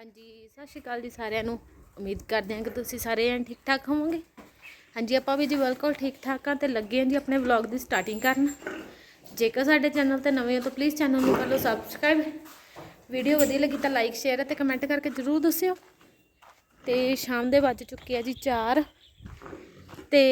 ਹਾਂਜੀ, ਸਤਿ ਸ਼੍ਰੀ ਅਕਾਲ ਜੀ ਸਾਰਿਆਂ ਨੂੰ। ਉਮੀਦ ਕਰਦੇ ਹਾਂ ਕਿ ਤੁਸੀਂ ਸਾਰੇ ਐਂ ਠੀਕ ਠਾਕ ਹੋਵੋਗੇ। ਹਾਂਜੀ, ਆਪਾਂ ਵੀ ਜੀ ਬਿਲਕੁਲ ਠੀਕ ਠਾਕ ਆ ਤੇ ਲੱਗੇ ਹਾਂ ਜੀ ਆਪਣੇ ਵਲੌਗ ਦੀ ਸਟਾਰਟਿੰਗ ਕਰਨ। ਜੇਕਰ ਸਾਡੇ ਚੈਨਲ ਤੇ ਨਵੇਂ ਹੋ ਤਾਂ ਪਲੀਜ਼ ਚੈਨਲ ਨੂੰ ਕਰ ਲਓ ਸਬਸਕ੍ਰਾਈਬ ਵੀਡੀਓ ਵਧੀਆ ਲੱਗੀ ਤਾਂ ਲਾਈਕ ਸ਼ੇਅਰ ਅਤੇ ਕਮੈਂਟ ਕਰਕੇ ਜ਼ਰੂਰ ਦੱਸਿਓ। ਤੇ ਸ਼ਾਮ ਦੇ ਵੱਜ ਚੁੱਕੇ ਆ ਜੀ 4 ਤੇ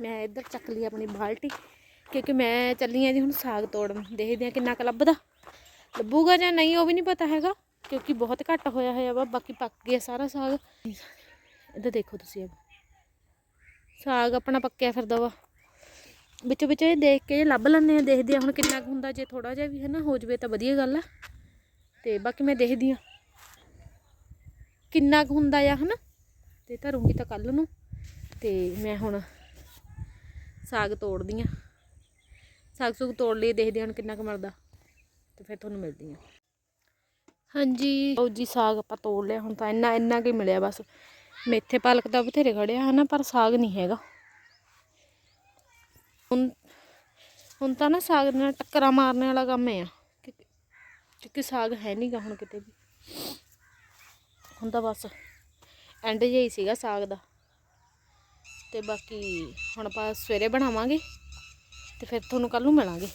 ਮੈਂ ਇੱਧਰ ਚੱਕ ਲਈ ਆਪਣੀ ਬਾਲਟੀ, ਕਿਉਂਕਿ ਮੈਂ ਚੱਲੀ ਆ ਜੀ ਹੁਣ ਸਾਗ ਤੋੜਨ। ਦੇਖਦੇ ਆ ਕਿੰਨਾ ਕੁ ਲੱਭਦਾ। ਲੱਭੂਗਾ ਜਾਂ ਨਹੀਂ ਉਹ ਵੀ ਨਹੀਂ ਪਤਾ ਹੈਗਾ। ਕਿਉਂਕਿ ਬਹੁਤ ਘੱਟ ਹੋਇਆ ਹੋਇਆ ਵਾ, ਬਾਕੀ ਪੱਕ ਗਿਆ ਸਾਰਾ ਸਾਗ। ਇਹਦਾ ਦੇਖੋ ਤੁਸੀਂ ਸਾਗ ਆਪਣਾ ਪੱਕਿਆ ਫਿਰਦਾ ਵਾ। ਵਿੱਚੋਂ ਵਿੱਚ ਇਹ ਦੇਖ ਕੇ ਲੱਭ ਲੈਂਦੇ ਆ, ਦੇਖਦੇ ਆ ਹੁਣ ਕਿੰਨਾ ਕੁ ਹੁੰਦਾ, ਜੇ ਥੋੜਾ ਜਿਹਾ ਵੀ ਹੈ ਨਾ, ਹੋ ਜਵੇ ਤਾਂ ਵਧੀਆ ਗੱਲ ਆ। ਤੇ ਬਾਕੀ ਮੈਂ ਦੇਖਦੀ ਆ ਕਿੰਨਾ ਕੁ ਹੁੰਦਾ ਆ, ਹਨਾ। ਤੇ ਧਰੂੰਗੀ ਤਾਂ ਕੱਲ ਨੂੰ। ਤੇ ਮੈਂ ਹੁਣ ਸਾਗ ਤੋੜਦੀ ਆ। ਸਾਗ ਸੁਗ ਤੋੜ ਲਈ, ਦੇਖਦੇ ਹਾਂ ਹੁਣ ਕਿੰਨਾ ਕੁ ਮਰਦਾ। ਤੇ ਫਿਰ ਤੁਹਾਨੂੰ ਮਿਲਦੀ ਆ। ਹਾਂਜੀ। ਲਓ ਜੀ, ਸਾਗ ਆਪਾਂ ਤੋੜ ਲਿਆ, ਹੁਣ ਤਾਂ ਇੰਨਾ ਇੰਨਾ ਕੀ ਮਿਲਿਆ ਬਸ। ਮੇਥੇ ਪਾਲਕ ਦਾ ਬਥੇਰੇ ਖੜਿਆ ਹਨਾ, ਪਰ ਸਾਗ ਨਹੀਂ ਹੈਗਾ। ਹੁਣ ਹੁਣ ਤਾਂ ਨਾ ਸਾਗ ਨਾਲ ਟੱਕਰਾਂ ਮਾਰਨੇ ਵਾਲਾ ਕੰਮ ਹੈ ਆ ਕਿਉਂਕਿ ਸਾਗ ਹੈ ਨਹੀਂਗਾ ਹੁਣ ਕਿਤੇ ਵੀ। ਹੁਣ ਤਾਂ ਬਸ ਐਂਡ ਜਿਹਾ ਹੀ ਸੀਗਾ ਸਾਗ ਦਾ। ਤੇ ਬਾਕੀ ਹੁਣ ਆਪਾਂ ਸਵੇਰੇ ਬਣਾਵਾਂਗੇ, ਤੇ ਫਿਰ ਤੁਹਾਨੂੰ ਕੱਲ ਨੂੰ ਮਿਲਾਂਗੇ।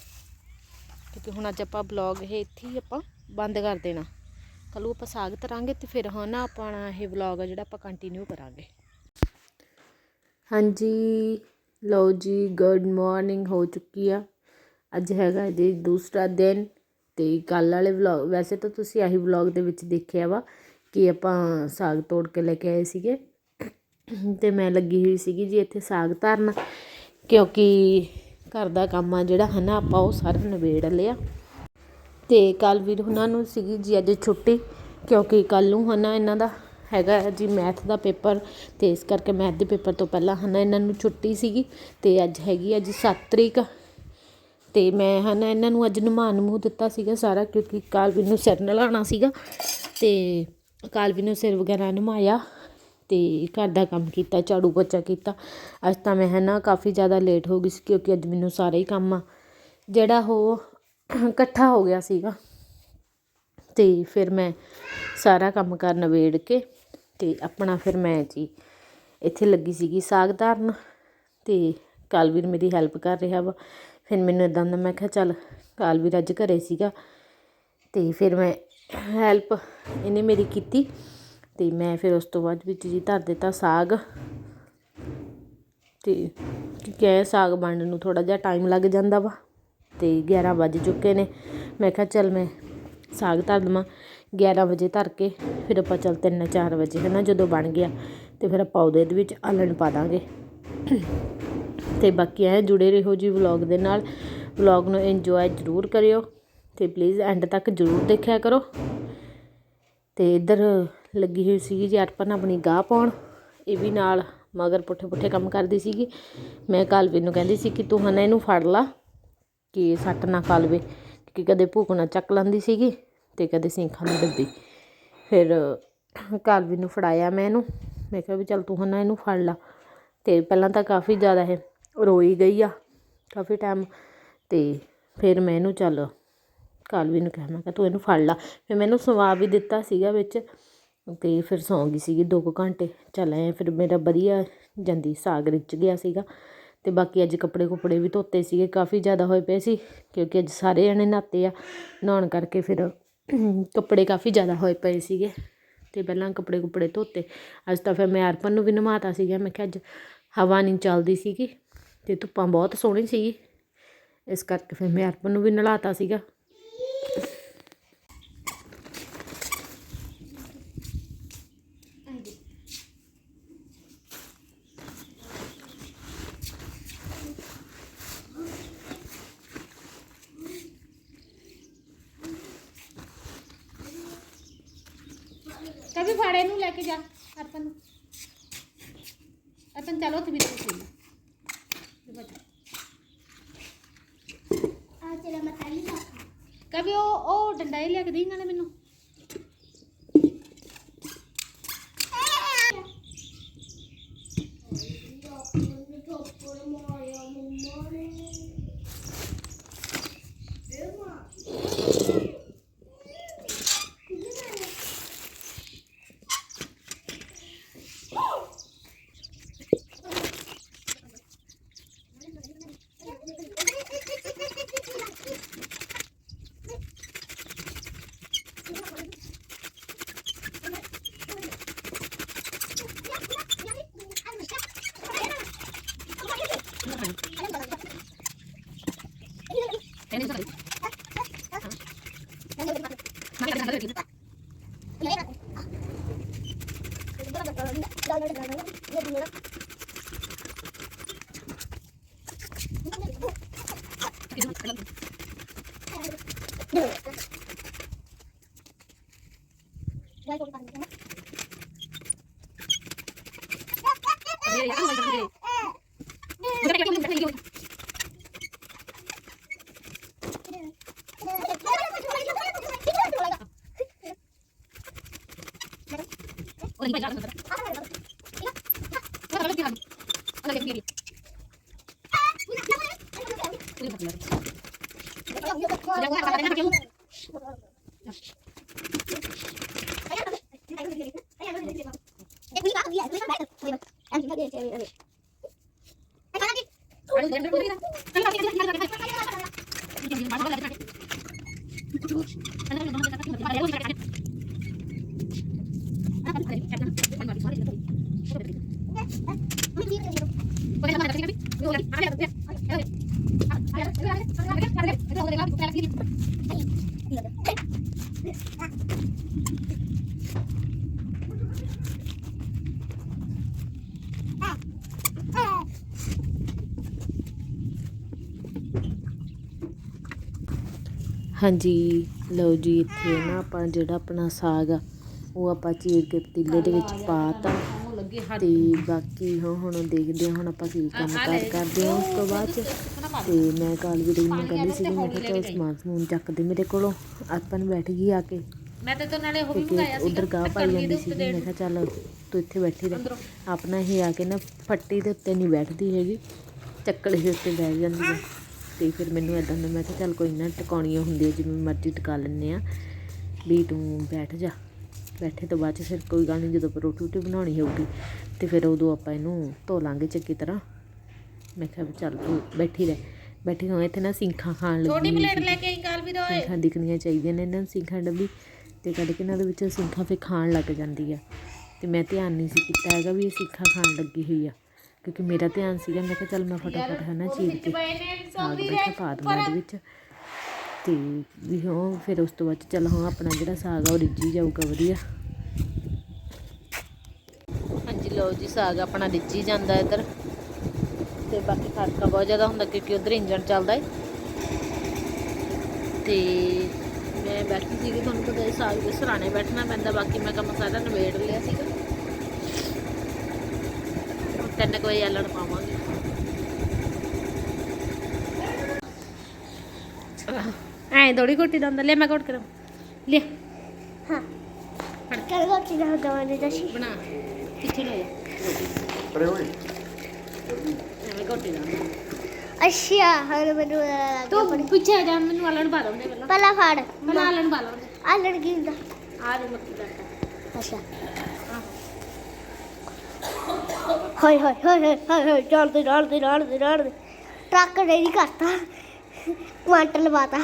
ਕਿਉਂਕਿ ਹੁਣ ਅੱਜ ਆਪਾਂ ਬਲੌਗ ਇਹ ਇੱਥੇ ਹੀ ਆਪਾਂ ਬੰਦ ਕਰ ਦੇਣਾ। ਕੱਲ ਆਪਾਂ ਸਾਗ ਤਰਾਂਗੇ ਤੇ ਫਿਰ ਹਾਂ ਨਾ ਆਪਣਾ ਇਹ ਵਲੌਗ ਆ ਜਿਹੜਾ ਆਪਾਂ ਕੰਟੀਨਿਊ ਕਰਾਂਗੇ। ਹਾਂਜੀ, ਲਓ ਜੀ ਗੁੱਡ ਮਾਰਨਿੰਗ ਹੋ ਚੁੱਕੀ ਆ। ਅੱਜ ਹੈਗਾ ਜੀ ਦੂਸਰਾ ਦਿਨ ਤੇ ਕੱਲ ਵਾਲੇ ਵਲੌਗ ਵੈਸੇ ਤਾਂ ਤੁਸੀਂ ਆਹੀ ਵਲੌਗ ਦੇ ਵਿੱਚ ਦੇਖਿਆ ਵਾ ਕਿ ਆਪਾਂ ਸਾਗ ਤੋੜ ਕੇ ਲੈ ਕੇ ਆਏ ਸੀਗੇ। ਤੇ ਮੈਂ ਲੱਗੀ ਹੋਈ ਸੀਗੀ ਜੀ ਇੱਥੇ ਸਾਗ ਧਰਨ, ਕਿਉਂਕਿ ਘਰ ਦਾ ਕੰਮ ਆ ਜਿਹੜਾ ਹਨਾ, ਆਪਾਂ ਉਹ ਸਾਰਾ ਨਿਬੇੜ ਲਿਆ। ਅਤੇ ਕੱਲ੍ਹ ਵੀਰ ਉਹਨਾਂ ਨੂੰ ਸੀਗੀ ਜੀ ਅੱਜ ਛੁੱਟੀ, ਕਿਉਂਕਿ ਕੱਲ੍ਹ ਨੂੰ ਹੈ ਨਾ ਇਹਨਾਂ ਦਾ ਹੈਗਾ ਜੀ ਮੈਥ ਦਾ ਪੇਪਰ ਅਤੇ ਇਸ ਕਰਕੇ ਮੈਥ ਦੇ ਪੇਪਰ ਤੋਂ ਪਹਿਲਾਂ ਹੈ ਨਾ ਇਹਨਾਂ ਨੂੰ ਛੁੱਟੀ ਸੀਗੀ ਅਤੇ ਅੱਜ ਹੈਗੀ ਆ ਜੀ ਸੱਤ ਤਰੀਕ। ਅਤੇ ਮੈਂ ਹੈ ਨਾ ਇਹਨਾਂ ਨੂੰ ਅੱਜ ਨੁਮਾਨ ਮੂੰਹ ਦਿੱਤਾ ਸੀਗਾ ਸਾਰਾ, ਕਿਉਂਕਿ ਕਾਲਵੀ ਨੂੰ ਸਿਰ ਨਲਾਉਣਾ ਸੀਗਾ ਅਤੇ ਕਾਲਵੀ ਨੂੰ ਸਿਰ ਵਗੈਰਾ ਨਮਾਇਆ ਅਤੇ ਘਰ ਦਾ ਕੰਮ ਕੀਤਾ, ਝਾੜੂ ਪੋਚਾ ਕੀਤਾ। ਅੱਜ ਤਾਂ ਮੈਂ ਹੈ ਨਾ ਕਾਫੀ ਜ਼ਿਆਦਾ ਲੇਟ ਹੋ ਗਈ ਸੀ ਕਿਉਂਕਿ ਅੱਜ ਮੈਨੂੰ ਸਾਰਾ ਹੀ ਕੰਮ ਆ। ਜਿਹੜਾ ਉਹ ਇਕੱਠਾ ਹੋ ਗਿਆ ਸੀਗਾ। ਅਤੇ ਫਿਰ ਮੈਂ ਸਾਰਾ ਕੰਮ ਕਾਰ ਨਿਬੇੜ ਕੇ ਅਤੇ ਆਪਣਾ ਫਿਰ ਮੈਂ ਜੀ ਇੱਥੇ ਲੱਗੀ ਸੀਗੀ ਸਾਗ ਧਾਰਨ ਅਤੇ ਕਾਲਵੀਰ ਮੇਰੀ ਹੈਲਪ ਕਰ ਰਿਹਾ ਵਾ। ਫਿਰ ਮੈਨੂੰ ਇਦਾਂ ਦਾ ਮੈਂ ਕਿਹਾ ਚੱਲ ਕਾਲਵੀਰ ਅੱਜ ਘਰੇ ਸੀਗਾ ਤੇ ਫਿਰ ਮੈਂ ਹੈਲਪ ਇਹਨੇ ਮੇਰੀ ਕੀਤੀ ਤੇ ਮੈਂ ਫਿਰ ਉਸ ਤੋਂ ਬਾਅਦ ਵਿੱਚ ਜੀ ਧਰ ਦਿੱਤਾ ਸਾਗ। ਤੇ ਕਿਉਂਕਿ ਇਹ ਸਾਗ ਬਣਨ ਨੂੰ ਥੋੜਾ ਜਿਹਾ ਟਾਈਮ ਲੱਗ ਜਾਂਦਾ ਵਾ। ਤੇ 11 ਵੱਜ ਚੁੱਕੇ ਨੇ। ਮੈਂ ਕਿਹਾ ਚੱਲ ਮੈਂ ਸਾਗ ਧਰ ਦੇਵਾਂ। 11 ਵਜੇ ਧਰ ਕੇ ਫਿਰ ਆਪਾਂ ਚੱਲ 3-4 ਵਜੇ ਹੈ ਨਾ ਜਦੋਂ ਬਣ ਗਿਆ ਤੇ ਫਿਰ ਆਪਾਂ ਉਹਦੇ ਵਿੱਚ ਆਲਣ ਪਾ ਦਾਂਗੇ। ਤੇ ਬਾਕੀ ਐ ਜੁੜੇ ਰਹੋ ਜੀ ਵਲੌਗ ਦੇ ਨਾਲ। ਵਲੌਗ ਨੂੰ ਇੰਜੋਏ ਜ਼ਰੂਰ ਕਰਿਓ ਤੇ ਪਲੀਜ਼ ਐਂਡ ਤੱਕ ਜ਼ਰੂਰ ਦੇਖਿਆ ਕਰੋ। ਤੇ ਇੱਧਰ ਲੱਗੀ ਹੋਈ ਸੀਗੀ ਜੀ ਅਰਪਨ ਆਪਣੀ ਗਾਹ ਪਾਉਣ। ਇਹ ਵੀ ਨਾਲ ਮਗਰ ਪੁੱਠੇ ਪੁੱਠੇ ਕੰਮ ਕਰਦੀ ਸੀਗੀ। ਮੈਂ ਕਾਲਵੀ ਨੂੰ ਕਹਿੰਦੀ ਸੀ ਕਿ ਤੂੰ ਹਨਾ ਇਹਨੂੰ ਫੜ ਲਾ। ਕਿ ਸੱਟ ਨਾ ਖਾ ਲਵੇ ਕਿ ਕਦੇ ਭੂਕ ਨਾ ਚੱਕ ਲੈਂਦੀ ਸੀਗੀ ਅਤੇ ਕਦੇ ਸਿੰਖਾਂ ਦੀ ਡੱਬੀ। ਫਿਰ ਕਾਲਵੀ ਨੂੰ ਫੜਾਇਆ ਮੈਂ ਇਹਨੂੰ। ਮੈਂ ਕਿਹਾ ਵੀ ਚੱਲ ਤੂੰ ਹਨਾ ਇਹਨੂੰ ਫੜ ਲਾ। ਅਤੇ ਪਹਿਲਾਂ ਤਾਂ ਕਾਫੀ ਜ਼ਿਆਦਾ ਇਹ ਰੋਈ ਗਈ ਆ, ਕਾਫੀ ਟਾਈਮ ਅਤੇ ਫਿਰ ਮੈਂ ਇਹਨੂੰ ਚੱਲ ਕਾਲਵੀ ਨੂੰ ਕਿਹਾ, ਮੈਂ ਕਿਹਾ ਤੂੰ ਇਹਨੂੰ ਫੜ ਲਾ। ਫਿਰ ਮੈਨੂੰ ਸਵਾ ਵੀ ਦਿੱਤਾ ਸੀਗਾ ਵਿੱਚ ਤੇ ਫਿਰ ਸੌਂ ਗਈ ਸੀਗੀ 2 ਘੰਟੇ। ਚੱਲ ਐ ਫਿਰ ਮੇਰਾ ਵਧੀਆ ਜਾਂਦੀ ਸਾਗ ਰਿੱਝ ਗਿਆ ਸੀਗਾ। ਅਤੇ ਬਾਕੀ ਅੱਜ ਕੱਪੜੇ ਕੁਪੜੇ ਵੀ ਧੋਤੇ ਸੀਗੇ, ਕਾਫੀ ਜ਼ਿਆਦਾ ਹੋਏ ਪਏ ਸੀ, ਕਿਉਂਕਿ ਅੱਜ ਸਾਰੇ ਜਣੇ ਨਹਾਤੇ ਆ। ਨਹਾਉਣ ਕਰਕੇ ਫਿਰ ਕੱਪੜੇ ਕਾਫੀ ਜ਼ਿਆਦਾ ਹੋਏ ਪਏ ਸੀਗੇ ਅਤੇ ਪਹਿਲਾਂ ਕੱਪੜੇ ਕੁੱਪੜੇ ਧੋਤੇ। ਅੱਜ ਤਾਂ ਫਿਰ ਮੈਂ ਅਰਪਨ ਨੂੰ ਵੀ ਨਵਾਤਾ ਸੀਗਾ, ਮੈਂ ਕਿਹਾ ਅੱਜ ਹਵਾ ਨਹੀਂ ਚੱਲਦੀ ਸੀਗੀ ਅਤੇ ਧੁੱਪਾਂ ਬਹੁਤ ਸੋਹਣੀ ਸੀਗੀ। ਇਸ ਕਰਕੇ ਫਿਰ ਮੈਂ ਅਰਪਨ ਨੂੰ ਵੀ ਨਲਾਤਾ ਸੀਗਾ। ਕभी ਫਾੜੇ ਨੂੰ ਲੈ ਕੇ ਜਾ ਅਰਪਨ ਨੂੰ। ਅਰਪਨ ਚਲੋ ਤੇ ਵੀ ਤੁਸੀਂ ਆ ਚਲਾ ਮਤਾਲੀ ਨਾ ਕभी ਉਹ ਉਹ ਡੰਡਾ ਹੀ ਲਿਆ ਕੇ ਦੇਈ ਨਾਲੇ ਮੈਨੂੰ। ルー把那个 ਹਾਂਜੀ ਲਓ ਜੀ ਇੱਥੇ ਨਾ ਆਪਾਂ ਜਿਹੜਾ ਆਪਣਾ ਸਾਗ ਆ ਉਹ ਆਪਾਂ ਚੀਰ ਕੇ ਪਤੀਲੇ ਦੇ ਵਿੱਚ ਪਾਤਾ ਤੇ। ਬਾਕੀ ਹੁਣ ਹੁਣ ਦੇਖਦੇ ਹਾਂ ਹੁਣ ਆਪਾਂ ਕੀ ਕੰਮ ਕਾਰ ਕਰਦੇ ਹਾਂ ਉਸ ਤੋਂ ਬਾਅਦ। ਚ ਤੇ ਮੈਂ ਕਾਲ ਵੀ ਨੂੰ ਕਹਿੰਦੀ ਸੀ ਮੈਂ ਕਿਹਾ ਚਲ ਸਮਾਨ ਸਮੂਨ ਚੱਕਦੇ ਮੇਰੇ ਕੋਲੋਂ ਆਪਾਂ ਨੂੰ ਬੈਠ ਗਈ ਆ ਕੇ। ਮੈਂ ਤੇ ਤੋਂ ਨਾਲੇ ਉਹ ਵੀ ਮੰਗਾਇਆ ਸੀ ਉਧਰ ਗਾਹ ਪਾਈ ਜਾਂਦੀ ਸੀ ਮੈਂ ਕਿਹਾ ਚੱਲ ਤੂੰ ਇੱਥੇ ਬੈਠੀ ਰਹਿ। ਆਪਣਾ ਇਹ ਆ ਕੇ ਨਾ ਫੱਟੀ ਦੇ ਉੱਤੇ ਨਹੀਂ ਬੈਠਦੀ ਹੈਗੀ ਚੱਕਲੇ ਦੇ ਉੱਤੇ ਬੈਠ ਜਾਂਦੀ ਹੈ। ਤੇ ਫਿਰ ਮੈਨੂੰ ਇਦਾਂ ਦਾ ਮੈਂ ਕਿਹਾ ਚੱਲ ਕੋਈ ਨਾ ਟਿਕਾਉਣੀਆਂ ਹੁੰਦੀਆਂ ਜਿਵੇਂ ਮਰਜ਼ੀ ਟਿਕਾ ਲੈਂਦੇ ਆ ਵੀ ਤੂੰ ਬੈਠ ਜਾ। ਬੈਠੇ ਤੋਂ ਬਾਅਦ ਚ ਫਿਰ ਕੋਈ ਗੱਲ ਨਹੀਂ ਜਦੋਂ ਰੋਟੀ ਰੋਟੀ ਬਣਾਉਣੀ ਹੋਊਗੀ ਤੇ ਫਿਰ ਉਦੋਂ ਆਪਾਂ ਇਹਨੂੰ ਧੋ ਲਾਂਗੇ ਚੰਗੀ ਤਰ੍ਹਾਂ। ਮੈਂ ਕਿਹਾ ਵੀ ਚੱਲ ਤੂੰ ਬੈਠੀ ਰਹਿ। ਬੈਠੀ ਹੋਏ ਇੱਥੇ ਨਾ ਸਿੰਖਾਂ ਖਾਣ ਲੱਗੀ ਛੋਟੀ ਪਲੇਟ। ਲੈ ਕੇ ਆਈ ਕਾਲ ਵੀ ਦੋਏ। ਸਿੰਖਾਂ ਦਿਖਣੀਆਂ ਚਾਹੀਦੀਆਂ ਨੇ ਇਹਨਾਂ ਨੂੰ ਸਿੰਖਾਂ ਡੱਬੀ। ਤੇ ਕੱਢ ਕੇ ਇਹਨਾਂ ਦੇ ਵਿੱਚੋਂ ਸਿੰਖਾਂ ਫਿਰ ਖਾਣ ਲੱਗ ਜਾਂਦੀ ਆ। ਤੇ ਮੈਂ ਧਿਆਨ ਨਹੀਂ ਸੀ ਕੀਤਾ ਹੈਗਾ ਵੀ ਇਹ ਸਿੰਖਾਂ ਖਾਣ ਲੱਗੀ ਹੋਈ ਆ। ਕਿਉਂਕਿ ਮੇਰਾ ਧਿਆਨ ਸੀਗਾ ਮੈਂ ਕਿਹਾ ਚੱਲ ਮੈਂ ਫਟਾਫਟ ਹੈ ਨਾ ਚੀਰ ਕੇ ਸਾਗ ਬੈਠਾ ਪਾ ਦਵਾਂ ਇਹਦੇ ਵਿੱਚ। ਤੇ ਵੀ ਹਾਂ ਫਿਰ ਉਸ ਤੋਂ ਬਾਅਦ ਚੱਲ ਹਾਂ ਆਪਣਾ ਜਿਹੜਾ ਸਾਗ ਆ ਉਹ ਰਿੱਝੀ ਜਾਊਗਾ ਵਧੀਆ। ਹਾਂਜੀ ਲਓ ਜੀ ਸਾਗ ਆਪਣਾ ਰਿੱਝੀ ਜਾਂਦਾ ਇੱਧਰ। ਤੇ ਬਾਕੀ ਖੜਕਾ ਬਹੁਤ ਜ਼ਿਆਦਾ ਹੁੰਦਾ ਕਿਉਂਕਿ ਉਧਰ ਇੰਜਣ ਚੱਲਦਾ ਹੈ ਤੇ ਮੈਂ ਬੈਠੀ ਸੀਗੀ ਤੁਹਾਨੂੰ ਪਤਾ ਹੈ ਸਾਗ ਦੇ ਸਰਾਣੇ ਬੈਠਣਾ ਪੈਂਦਾ ਬਾਕੀ ਮੈਂ ਕੰਮ ਸਾਰਾ ਨਿਬੇੜ ਲਿਆ ਸੀਗਾ। ਹੁਣ ਤਿੰਨ ਕੁ ਵਜੇ ਆਲਣ ਪਾਵਾਂਗੇ। ਐ ਥੋੜੀ ਘੋਟੀ ਦਾ ਹੁੰਦਾ। ਲੈ ਮੈਂ ਘੋਟ ਕਰਾਂ ਲੈ ਚੱਲ ਗੋਚੀ ਦਾ ਦਵਾਨੇ ਦਾ ਸੀ ਬਣਾ। ਪਿੱਛੇ ਲੈ ਅਰੇ ਓਏ ਐਵੇਂ ਘੋਟੀ ਦਾ ਹੁੰਦਾ। ਅੱਛਾ ਹਰ ਮੈਨੂੰ ਤੂੰ ਪਿੱਛੇ ਜਾ ਮੈਨੂੰ ਆਲਣ ਪਾ ਦਉਂਦੇ ਪਹਿਲਾਂ। ਪਹਿਲਾਂ ਫੜ। ਪਹਿਲਾਂ ਆਲਣ ਪਾ ਲਾਉਂਦੇ ਆ ਲੜਕੀ ਹੁੰਦਾ? ਆ ਦੇ ਮੱਕੀ ਦਾ। ਅੱਛਾ। ਹੋਏ ਹੋਏ ਹੋਏ ਹੋਏ ਹੋਏ ਹੋਏ ਜਾਣਦੇ ਜਾਣਦੇ ਜਾਣਦੇ ਜਾਣਦੇ ਟਰੱਕ ਨੇ ਨਹੀਂ ਕਰਤਾ ਕੁਆਂਟਲ ਲਵਾਤਾ।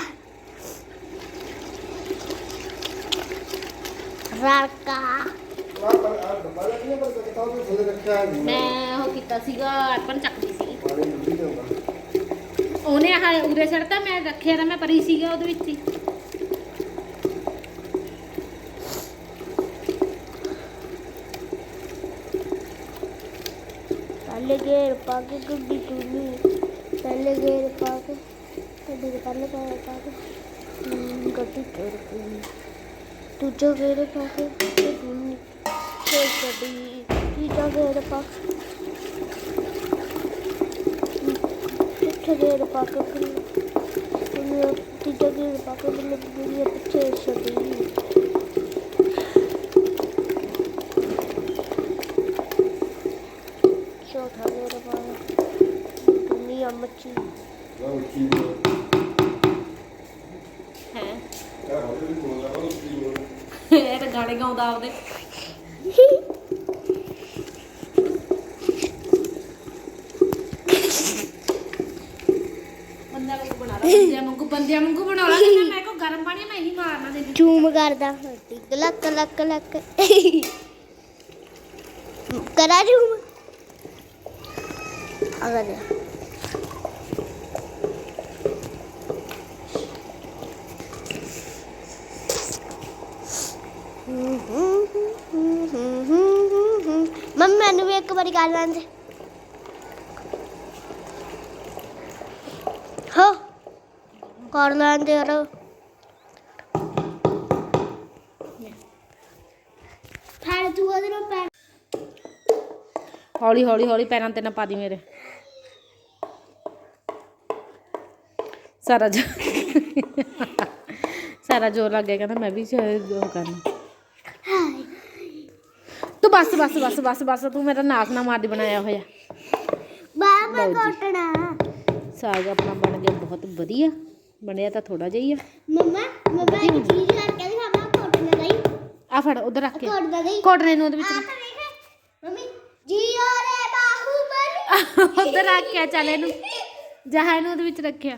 ਰਾਕਾ ਮੈਂ ਉਹ ਕੀਤਾ ਸੀਗਾ ਅਰਪਣ ਚੱਕਦੀ ਸੀ। ਉਹਨੇ ਆਹ ਉਰੇ ਛੱਡਤਾ ਮੈਂ ਰੱਖਿਆ ਤਾਂ ਮੈਂ ਪਰੀ ਸੀਗਾ ਉਹਦੇ ਵਿੱਚ ਹੀ। ਪਹਿਲੇ ਗੇਰ ਪਾ ਕੇ ਗੱਡੀ ਟੂਨੀ ਪਹਿਲੇ ਗੇਰ ਪਾ ਕੇ ਗੱਡੀ ਦੇ ਪਹਿਲੇ ਗੇਰ ਪਾ ਕੇ ਹਮ, ਗੱਡੀ ਟੁਰ ਪਈ ਦੂਜਾ ਗੇਰ ਪਾ ਕੇ ਗੱਡੀ ਟੂਨੀ ਫਿਰ ਗੱਡੀ ਤੀਜਾ ਗੇਰ ਪਾ ਕੇ ਚੌਥਾ ਗੇਰ ਪਾ ਕੇ ਫਿਰ ਫਿਰ ਤੀਜਾ ਗੇਰ ਪਾ ਕੇ ਫਿਰ ਦੁਨੀਆ ਪਿੱਛੇ ਛੱਡੀ ਚੌਥਾ ਗੇਰ ਪਾ ਕੇ ਦੁਨੀਆ ਮੱਛੀ ਹੈ ਇਹ ਤਾਂ ਗਾਣੇ ਗਾਉਂਦਾ ਆਪਦੇ। ਬੰਦਾ ਵਾਂਗੂ ਬਣਾ ਲਾ ਬੰਦਿਆਂ ਵਾਂਗੂ ਬੰਦਿਆਂ ਵਾਂਗੂ ਬਣਾ ਲਾ ਕਹਿੰਦਾ ਮੈਂ ਕੋ ਗਰਮ ਪਾਣੀ ਮੈਂ ਹੀ ਮਾਰਨਾ ਦੇ ਚੂਮ ਕਰਦਾ ਟਿਕ ਲੱਕ ਲੱਕ ਲੱਕ ਕਰਾ ਜੂਮ ਅਗਰ ਮੰਮੀ ਮੈਨੂੰ ਵੀ ਇੱਕ ਵਾਰੀ ਕਰ ਲੈਂਦੇ ਹੋ। ਕਰ ਲੈਂਦੇ ਯਾਰ। ਫੜ ਤੂੰ ਉਹਦੇ ਨਾਲ ਪੈ ਹੌਲੀ ਹੌਲੀ ਹੌਲੀ ਪੈਰਾਂ ਤੇ ਨਾ ਪਾ ਦੀ ਮੇਰੇ। ਸਾਰਾ ਜੋ ਸਾਰਾ ਜੋਰ ਲੱਗ ਗਿਆ, ਕਹਿੰਦਾ ਮੈਂ ਵੀ ਉਹ ਕਰਨਾ। ਬਸ ਬਸ ਬਸ ਬਸ ਬਸ ਤੂੰ ਮੇਰਾ ਨਾਕ ਨਾ ਮਾਰਦੀ ਬਣਾਇਆ ਹੋਇਆ। ਬਾਬਾ। ਕੋਟਣਾ ਸਾਗ ਆਪਣਾ ਬਣ ਗਿਆ ਬਹੁਤ ਵਧੀਆ। ਬਣਿਆ ਤਾਂ ਥੋੜਾ ਜਿਹਾ ਹੀ ਆ। ਮੰਮਾ ਮੰਮਾ ਇੱਕ ਚੀਜ਼ ਕਰਕੇ ਦਿਖਾਵਾਂ ਕੋਟਣਾ ਗਈ ਆ ਫੜ ਉਧਰ ਰੱਖ ਕੇ। ਕੋਟਣਾ ਨੂੰ ਉਹਦੇ ਆ ਵਿੱਚ ਤਾਂ ਦੇਖ। ਮੰਮੀ ਜੀਓ ਰੇ ਬਾਹੂਬਲੀ ਉਧਰ ਰੱਖ ਕੇ ਚੱਲ ਇਹਨੂੰ। ਜਹਾ ਇਹਨੂੰ ਉਹਦੇ ਵਿੱਚ ਰੱਖਿਆ।